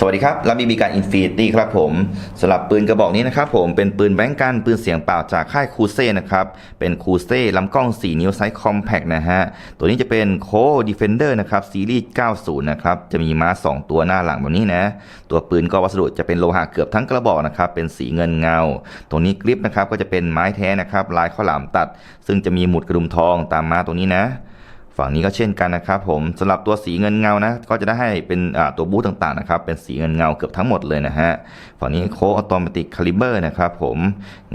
สวัสดีครับรับบีบีการอินฟินิตี้ครับผมสำหรับปืนกระบอกนี้นะครับผมเป็นปืนแบงก์กันปืนเสียงเปล่าจากค่ายคูเซ่นะครับ เป็นคูเซ่ลำกล้อง 4 นิ้วไซส์คอมแพกนะฮะ ตัวนี้จะเป็นโคดีเฟนเดอร์นะครับ ซีรีส์ 90 นะครับ จะมีม้า 2 ตัวหน้าหลังแบบนี้นะ ตัวปืนก็วัสดุจะเป็นโลหะเกือบทั้งกระบอกนะครับ เป็นสีเงินเงา ตรงนี้กริปนะครับก็จะเป็นไม้แท้นะครับลายข้าวหลามตัด ซึ่งจะมีหมุดกระดุมทองตามม้าตรงนี้นะ ฝั่งนี้ก็เช่นกันนะครับผมสำหรับตัวสีเงินเงานะ ก็จะได้ให้เป็นตัวบูทต่างๆนะครับเป็นสีเงินเงาเกือบทั้งหมดเลยนะฮะฝั่งนี้โคออโตเมติกคาลิเบอร์นะครับผม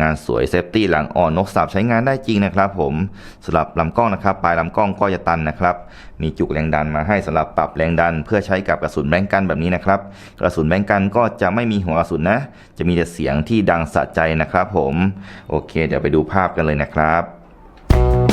งานสวยเซฟตี้หลังอ่อนนกสับใช้งานได้จริงนะครับผมสำหรับลำกล้องนะครับปลายลำกล้องก็จะตันนะครับมีจุกแรงดันมาให้สำหรับปรับแรงดัน เพื่อใช้กับกระสุนแบงกันแบบนี้นะครับกระสุนแบงกันก็จะไม่มีหัวกระสุนนะ จะมีแต่เสียงที่ดังสะใจนะครับผมโอเค เดี๋ยวไปดูภาพกันเลยนะครับ